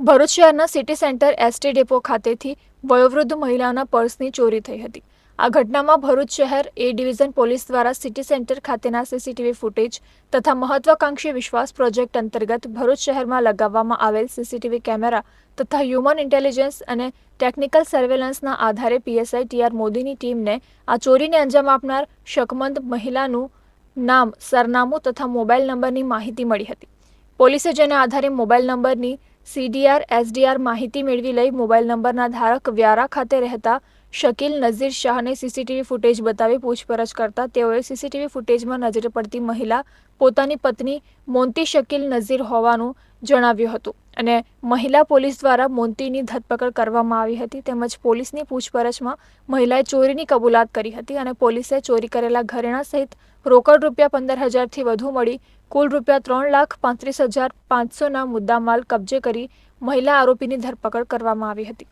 ભરૂચ શહેરના city centre ST depot ખાતેથી વયોવૃદ્ધ મહિલાના પર્સની ચોરી થઈ હતી. આ ઘટનામાં ભરૂચ શહેર એ ડિવિઝન પોલીસ દ્વારા સિટી સેન્ટર ખાતેના સીસીટીવી ફૂટેજ તથા મહત્વાકાંક્ષી વિશ્વાસ પ્રોજેક્ટ અંતર્ગત ભરૂચ શહેરમાં લગાવવામાં આવેલ સીસીટીવી કેમેરા તથા હ્યુમન ઇન્ટેલિજન્સ અને ટેકનિકલ સર્વેલન્સના આધારે પીએસઆઈ ટીઆર મોદીની ટીમને આ ચોરીને અંજામ આપનાર શકમંદ મહિલાનું નામ, સરનામું તથા મોબાઈલ નંબરની માહિતી મળી હતી. પોલીસે જેના આધારે મોબાઈલ નંબરની સીડીઆર એસડીઆર માહિતી મેળવી લઈ મોબાઈલ નંબરના ધારક વ્યારા ખાતે રહેતા શકીલ નઝીર શાહને સીસીટીવી ફૂટેજ બતાવી પૂછપરછ કરતા તેઓએ સીસીટીવી ફૂટેજમાં નજરે પડતી મહિલા પોતાની પત્ની મોન્તી શકીલ નઝીર હોવાનું જણાવ્યું હતું અને મહિલા પોલીસ દ્વારા મોન્તીની ધરપકડ કરવામાં આવી હતી તેમજ પોલીસની પૂછપરછમાં મહિલાએ ચોરીની કબૂલાત કરી હતી અને પોલીસે ચોરી કરેલા ઘરેણા સહિત રોકડ રૂપિયા પંદર હજારથી વધુ મળી કુલ રૂપિયા ત્રણ લાખ પાંત્રીસ હજાર પાંચસોના મુદ્દામાલ કબજે કરી મહિલા આરોપીની ધરપકડ કરવામાં આવી હતી.